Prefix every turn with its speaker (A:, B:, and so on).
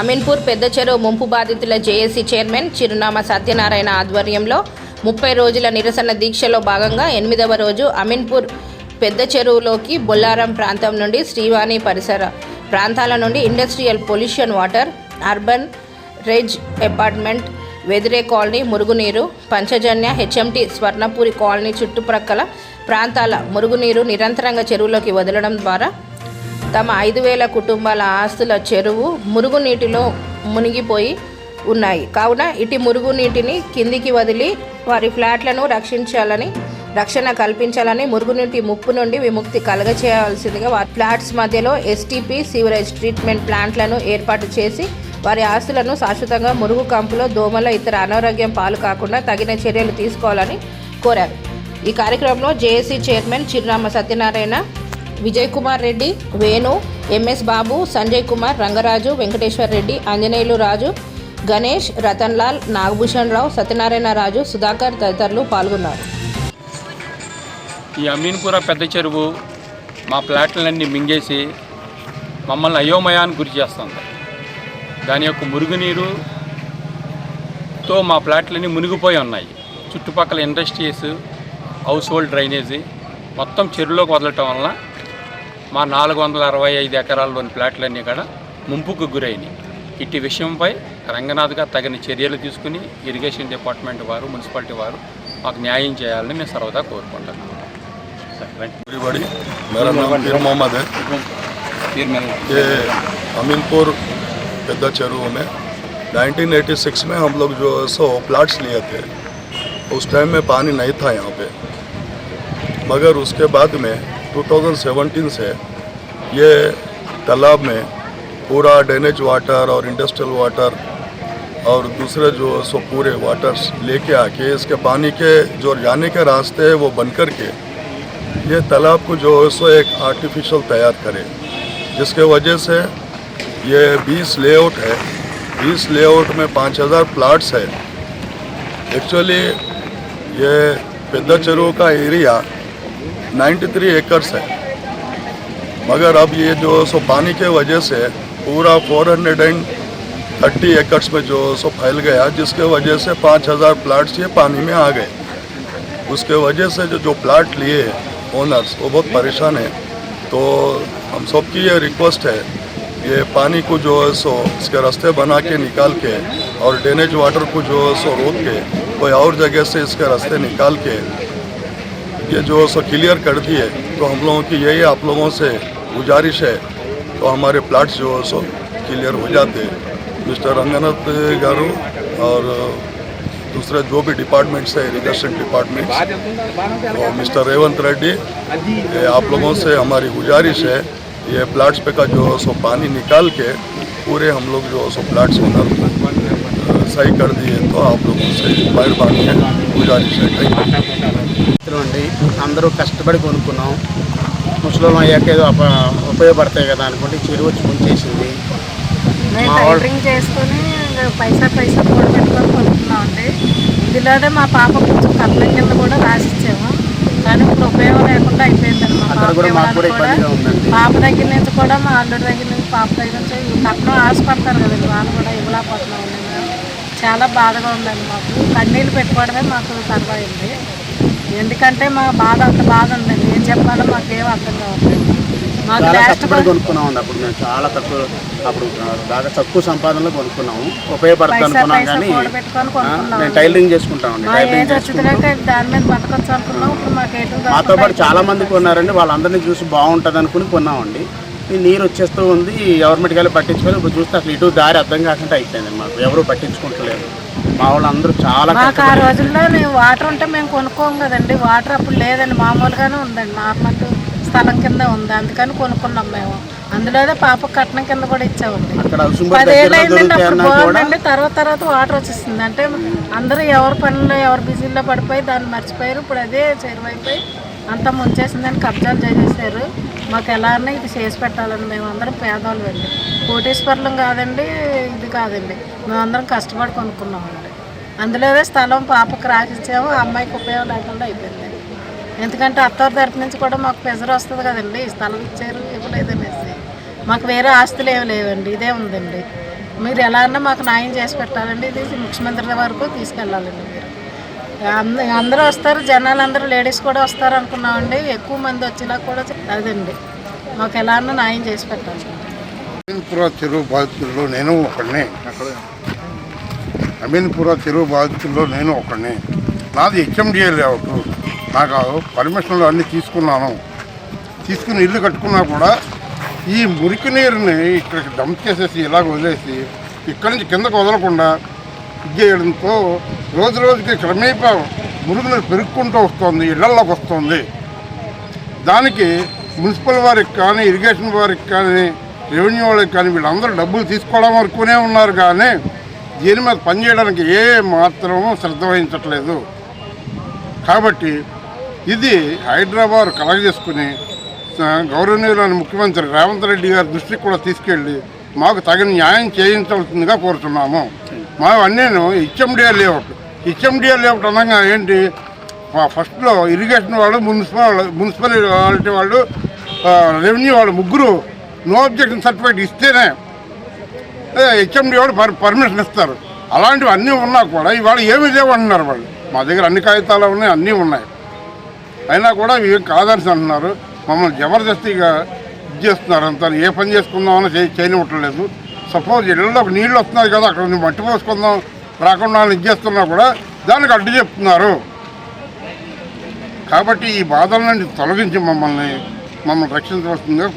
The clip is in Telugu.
A: అమీన్పూర్ పెద్ద చెరువు ముంపు బాధితుల జేఏసీ చైర్మన్ చిరునామా సత్యనారాయణ ఆధ్వర్యంలో ముప్పై రోజుల నిరసన దీక్షలో భాగంగా ఎనిమిదవ రోజు అమీన్పూర్ పెద్ద చెరువులోకి బొల్లారం ప్రాంతం నుండి శ్రీవాణి పరిసర ప్రాంతాల నుండి ఇండస్ట్రియల్ పొల్యూషన్ వాటర్ అర్బన్ రెజ్ అపార్ట్మెంట్ వెదిరే కాలనీ మురుగునీరు పంచజన్య హెచ్ఎంటి స్వర్ణపూరి కాలనీ చుట్టుప్రక్కల ప్రాంతాల మురుగునీరు నిరంతరంగా చెరువులోకి వదలడం ద్వారా తమ ఐదు వేల కుటుంబాల ఆస్తుల చెరువు మురుగునీటిలో మునిగిపోయి ఉన్నాయి. కావున ఇటు మురుగునీటిని కిందికి వదిలి వారి ఫ్లాట్లను రక్షించాలని రక్షణ కల్పించాలని మురుగునీటి ముప్పు నుండి విముక్తి కలగచేయాల్సిందిగా వారి ఫ్లాట్స్ మధ్యలో ఎస్టీపీ సీవరేజ్ ట్రీట్మెంట్ ప్లాంట్లను ఏర్పాటు చేసి వారి ఆస్తులను శాశ్వతంగా మురుగు కంపులో దోమల ఇతర అనారోగ్యం పాలు కాకుండా తగిన చర్యలు తీసుకోవాలని కోరారు. ఈ కార్యక్రమంలో జేఏసీ చైర్మన్ చిరునామ సత్యనారాయణ విజయ్ కుమార్ రెడ్డి వేణు ఎంఎస్ బాబు సంజయ్ కుమార్ రంగరాజు వెంకటేశ్వర్ రెడ్డి ఆంజనేయులు రాజు గణేష్ రతన్ లాల్ నాగభూషణ్ రావు సత్యనారాయణ రాజు సుధాకర్ తదితరులు పాల్గొన్నారు.
B: ఈ అమీన్పుర పెద్ద చెరువు మా ప్లాట్లన్నీ మింగేసి మమ్మల్ని అయోమయానికి గురి చేస్తుంది. దాని యొక్క మురుగునీరుతో మా ప్లాట్లన్నీ మునిగిపోయి ఉన్నాయి. చుట్టుపక్కల ఇండస్ట్రీస్ హౌస్ హోల్డ్ డ్రైనేజీ మొత్తం చెరువులోకి వదలటం వలన మా నాలుగు వందల అరవై ఐదు ఎకరాల్లోని ప్లాట్లన్నీ కూడా ముంపుకు గురైనాయి ఇట్టి విషయంపై రంగనాథ్గా తగిన చర్యలు తీసుకుని ఇరిగేషన్ డిపార్ట్మెంట్ వారు మున్సిపాలిటీ వారు మాకు న్యాయం చేయాలని మేము సర్వదా కోరుకుంటున్నాము
C: बड़ी मेरा नाम पीर मोहम्मद है ये अमीनपुर पेद्दा चेरू में 1986 में हम लोग जो है सो प्लाट्स लिए थे उस टाइम में पानी नहीं था यहाँ पे मगर उसके बाद में 2017 से ये तालाब में पूरा ड्रेनेज वाटर और इंडस्ट्रियल वाटर और दूसरे जो सो पूरे वाटर्स लेके आके, इसके पानी के जो जाने के रास्ते हैं, वो बन कर के ये तालाब को जो सो एक आर्टिफिशियल तैयार करे। जिसके वजह से ये 20 लेआउट है। 20 लेआउट में 5000 प्लाट्स है। एक्चुअली ये पेद्दा चेरू का एरिया 93 एकर्स है। मगर अब ये जो सो पानी के वजह से पूरा 430 एकर्स में जो सो फैल गया, जिसके वजह से 5000 प्लाट्स ये पानी में आ गए। उसके वजह से जो जो प्लाट लिए ओनर्स वो बहुत परेशान है। तो हम सबकी ये रिक्वेस्ट है, ये पानी को जो है सो इसके रास्ते बना के निकाल के और ड्रेनेज वाटर को जो है सो रोक के कोई और जगह से इसके रास्ते निकाल के ये जो सो क्लियर कर दिए तो हम लोगों की यही आप लोगों से गुजारिश है तो हमारे प्लाट्स जो है सो क्लियर हो जाते। मिस्टर रंगनाथ गारू और दूसरे जो भी डिपार्टमेंट्स है इरीगेशन डिपार्टमेंट और मिस्टर रेवंत रेड्डी, ये आप लोगों से हमारी गुजारिश है, ये प्लाट्स पे का जो है सो पानी निकाल के पूरे हम लोग जो है सो प्लाट्स ओनर सही कर दिए तो आप लोगों से मेहरबानी है, गुजारिश है। थैंक यू
D: అండి అందరూ కష్టపడి కొనుక్కున్నాం. ముసలం అయ్యాక ఏదో అప ఉపయోగపడతాయి కదా అనుకుంటే చెరువు వచ్చి ముంచేసింది.
E: చేసుకొని పైసా పైసా కూడా పెట్టుకొని కొనుక్కున్నాం అండి. ఇందులోనే మా పాప కొంచెం కట్నం కింద కూడా రాసిచ్చాము. కానీ ఇప్పుడు ఉపయోగం లేకుండా అయిపోయిందండి పాప దగ్గర నుంచి కూడా మా అల్లుడి దగ్గర నుంచి పాప దగ్గర నుంచి కట్నం ఆశపడతారు కదండి వాళ్ళు కూడా ఇవ్వలేకపోతున్నాం. చాలా బాధగా ఉందండి మాకు. కన్నీళ్ళు పెట్టుకోవడమే మాకు సర్వైంది ఎందుకంటే మా బాధ అంత బాధ ఉందండి. ఏం చెప్పాలో మాకేం అర్థం కావట్లేదు. మాకు
D: చాలా
E: లాస్ట్
D: కొనుక్కున్నాం అండి అప్పుడు. మేము చాలా తక్కువ అప్పుడు బాగా తక్కువ సంపాదనలో కొనుక్కున్నాము. ఉపయోగపడుతుంది
E: పైసా
D: అనుకున్నాం
E: పైసా
D: కానీ
E: కూడబెట్టుకొని
D: ఆ,
E: కొనుక్కున్నాం
D: మేము టైలరింగ్ చేసుకుంటామండి
E: మా
D: టైలరింగ్
E: ఏజ్
D: చేసుకుంటాం.
E: వచ్చినాక దాని మీద బతకొచ్చు అనుకున్నాం. ఇప్పుడు మాకు ఎటు
D: మాతో పాటు చాలా మంది కొన్నారండి. వాళ్ళందరినీ చూసి బాగుంటుంది అనుకుని కొన్నామండి. నీరు వచ్చేస్తూ ఉంది. గవర్నమెంట్ గారు పట్టించుకొని ఇప్పుడు చూస్తే అసలు ఇటు దారి అర్థం కాకుండా అయిపోయింది మాకు. ఎవరు పట్టించుకుంటలేరు మా వాళ్ళందరూ చాలా
E: మాకు ఆ రోజుల్లో మేము వాటర్ ఉంటే మేము కొనుక్కోం కదండి. వాటర్ అప్పుడు లేదండి. మామూలుగానే ఉందండి. నార్మల్ స్థలం కింద ఉంది. అందుకని కొనుక్కున్నాం మేము. అందులోనే పాప కట్నం కింద కూడా
D: అలసుంబడి
E: పదేళ్ళు అయిందండి అప్పుడు బాగుందండి. తర్వాత తర్వాత వాటర్ వచ్చేసింది. అంటే అందరూ ఎవరి పనుల్లో ఎవరి బిజీలో పడిపోయి దాన్ని మర్చిపోయారు. ఇప్పుడు అదే చెరువైపోయి అంతా ముంచేసిందని కబ్జాలు చేసేసారు. మాకు ఎలా అన్నా ఇది చేసి పెట్టాలని మేము అందరం పేదవాళ్ళు వెళ్ళి కోటేశ్వర్లం కాదండి ఇది కాదండి. మేమందరం కష్టపడి కొనుక్కున్నామండి. అందులోనే స్థలం పాపకు రాసిచ్చాము ఆ అమ్మాయికి ఉపయోగం లేకుండా అయిపోయింది. ఎందుకంటే అత్తవారి తరపు నుంచి కూడా మాకు ప్రెజర్ వస్తుంది కదండి స్థలం ఇచ్చారు ఇవ్వలేదనేసి. మాకు వేరే ఆస్తులు ఏమి లేవండి ఇదే ఉందండి. మీరు ఎలా అన్నా మాకు న్యాయం చేసి పెట్టాలండి ఇది ముఖ్యమంత్రి వరకు తీసుకెళ్ళాలండి మీరు. అందరూ వస్తారు జనాలు అందరూ లేడీస్ కూడా వస్తారు అనుకున్నామండి ఎక్కువ మంది వచ్చినా కూడా అదండి. మాకు ఎలా అన్న న్యాయం చేసి పెట్టాలి.
F: అమీన్పుర చెరువు బాధితుల్లో నేను ఒకడిని. అమీన్పుర చెరువు బాధితుల్లో నేను ఒకడిని. నాది హెచ్ఎండిఏ లేఅవుట్. నాకు పర్మిషన్లు అన్నీ తీసుకున్నాను. తీసుకుని ఇల్లు కట్టుకున్నా కూడా ఈ మురికి నీరుని ఇక్కడికి డంప్ చేసేసి ఇలాగ వదిలేసి ఇక్కడి నుంచి కిందకు వదలకుండా చేయడంతో రోజు రోజుకి క్రమేపా మురుగు పెరుక్కుంటూ వస్తుంది ఇళ్ళలోకి వస్తుంది. దానికి మున్సిపల్ వారికి కానీ ఇరిగేషన్ వారికి కానీ రెవెన్యూ వాళ్ళకి కానీ వీళ్ళందరూ డబ్బులు తీసుకోవడం వరకునే ఉన్నారు కానీ దీని మీద పనిచేయడానికి ఏ మాత్రం శ్రద్ధ వహించట్లేదు. కాబట్టి ఇది హైదరాబాద్ కలగజేసుకుని చేసుకుని గౌరవనీయులైన ముఖ్యమంత్రి రేవంత్ రెడ్డి గారి దృష్టికి కూడా తీసుకెళ్ళి మాకు తగిన న్యాయం చేయించవలసిందిగా కోరుతున్నాము మా నేను హెచ్ఎండిఆర్ లేఅవుట్. హెచ్ఎండిఆర్ లేఅవుట్ అనగా ఏంటి? మా ఫస్ట్లో ఇరిగేషన్ వాళ్ళు మున్సిపల్ వాళ్ళు మున్సిపాలిటీ వాళ్ళు రెవెన్యూ వాళ్ళు ముగ్గురు నో అబ్జెక్షన్ సర్టిఫికేట్ ఇస్తేనే హెచ్ఎండి వాళ్ళు పర్ పర్మిషన్ ఇస్తారు. అలాంటివి అన్నీ ఉన్నా కూడా ఇవాళ ఏమీ లేవు అంటున్నారు వాళ్ళు. మా దగ్గర అన్ని కాగితాలు ఉన్నాయి అన్నీ ఉన్నాయి. అయినా కూడా ఇవి కాదని అంటున్నారు. మమ్మల్ని జబర్దస్తిగా ఇది చేస్తున్నారు అంతా. ఏ పని చేసుకుందామని చేయనివ్వటం చేయనివ్వట్లేదు. సపోజ్ ఇళ్ళలోకి నీళ్ళు వస్తున్నాయి కదా అక్కడ నువ్వు మట్టి పోసుకుందాం రాకుండా ఇది చేస్తున్నా కూడా దానికి అడ్డు చెప్తున్నారు. కాబట్టి ఈ బాధల నుండి తొలగించి మమ్మల్ని మమ్మల్ని రక్షించవలసిందిగా